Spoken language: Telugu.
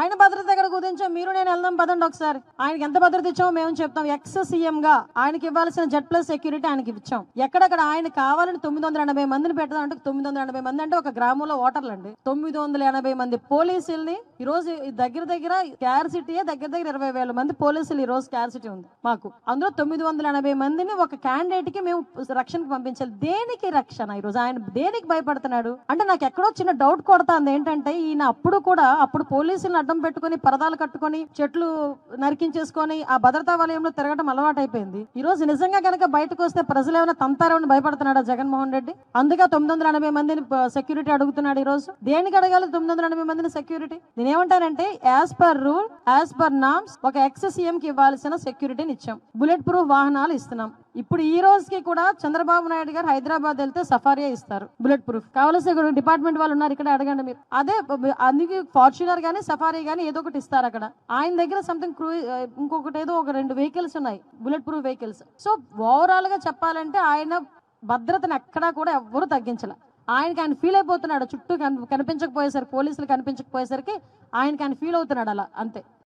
ఆయన భద్రత దగ్గర కుదించాం మీరు నేను వెళ్దాం పదండి ఒకసారి. ఆయనకి ఎంత భద్రత ఇచ్చామో మేము చెప్తాం. ఎక్స్ సీఎం గా ఆయనకి ఇవ్వాల్సిన జెడ్ ప్లస్ సెక్యూరిటీ ఆయనకి ఇచ్చాం. ఎక్కడక్కడ ఆయన కావాలని తొమ్మిది వందల ఎనభై మందిని పెట్టడం అంటే తొమ్మిది వందల ఎనభై మంది అంటే ఒక గ్రామంలో ఓటర్లు అండి. తొమ్మిది వందల ఎనభై మంది పోలీసుల్ని ఈ రోజు దగ్గర దగ్గర కేఆర్ సిటీ దగ్గర దగ్గర ఇరవై వేల మంది పోలీసులు ఈ రోజు కేఆర్ సిటీ ఉంది మాకు. అందులో తొమ్మిది వందల ఎనభై మందిని ఒక క్యాండిడేట్కి మేము రక్షణకు పంపించాలి. దేనికి రక్షణ ఈ రోజు ఆయన దేనికి భయపడుతున్నాడు? అంటే నాకు ఎక్కడో చిన్న డౌట్ కొడతాంది. ఏంటంటే ఈయన అప్పుడు కూడా అప్పుడు పోలీసులను అడ్డం పెట్టుకొని పరదాలు కట్టుకొని చెట్లు నరికించేసుకొని ఆ భద్రతా వలయంలో తిరగడం అలవాటు అయిపోయింది ఈ రోజు నిజంగా కనుక బయటకు వస్తే ప్రజలు ఏమైనా తంతారని భయపడుతున్నాడా జగన్మోహన్ రెడ్డి? అందుకే తొమ్మిది వందల ఎనభై మందిని సెక్యూరిటీ అడుగుతున్నాడు ఈ రోజు దేనికి అడగాలి తొమ్మిది వందల ఎనభై మందిని సెక్యూరిటీ నేనేమంటానంటే as per rule as per norms ఒక ఎక్స్ సీఎం కి ఇవ్వాల్సిన సెక్యూరిటీని ఇచ్చాం. బుల్లెట్ ప్రూఫ్ వాహనాలు ఇస్తున్నాం. ఇప్పుడు ఈ రోజుకి కూడా చంద్రబాబు నాయుడు గారు హైదరాబాద్ వెళ్తే సఫారియా ఇస్తారు బుల్లెట్ ప్రూఫ్. కావాల్సిన డిపార్ట్మెంట్ వాళ్ళు ఉన్నారు ఇక్కడ అడగండి మీరు. అదే అందుకే ఫార్చునర్ గానీ సఫారీ గానీ ఏదో ఒకటి ఇస్తారు అక్కడ. ఆయన దగ్గర సంథింగ్ క్రూ ఇంకొకటి ఏదో ఒక రెండు వెహికల్స్ ఉన్నాయి బుల్లెట్ ప్రూఫ్ వెహికల్స్ సో ఓవరాల్గా చెప్పాలంటే ఆయన భద్రతను ఎక్కడా కూడా ఎవ్వరూ తగ్గించలే. ఆయనకి ఆయన ఫీల్ అయిపోతున్నాడు చుట్టూ కనిపించకపోయేసరికి పోలీసులు కనిపించకపోయేసరికి ఆయనకి ఆయన ఫీల్ అవుతున్నాడు అలా అంతే.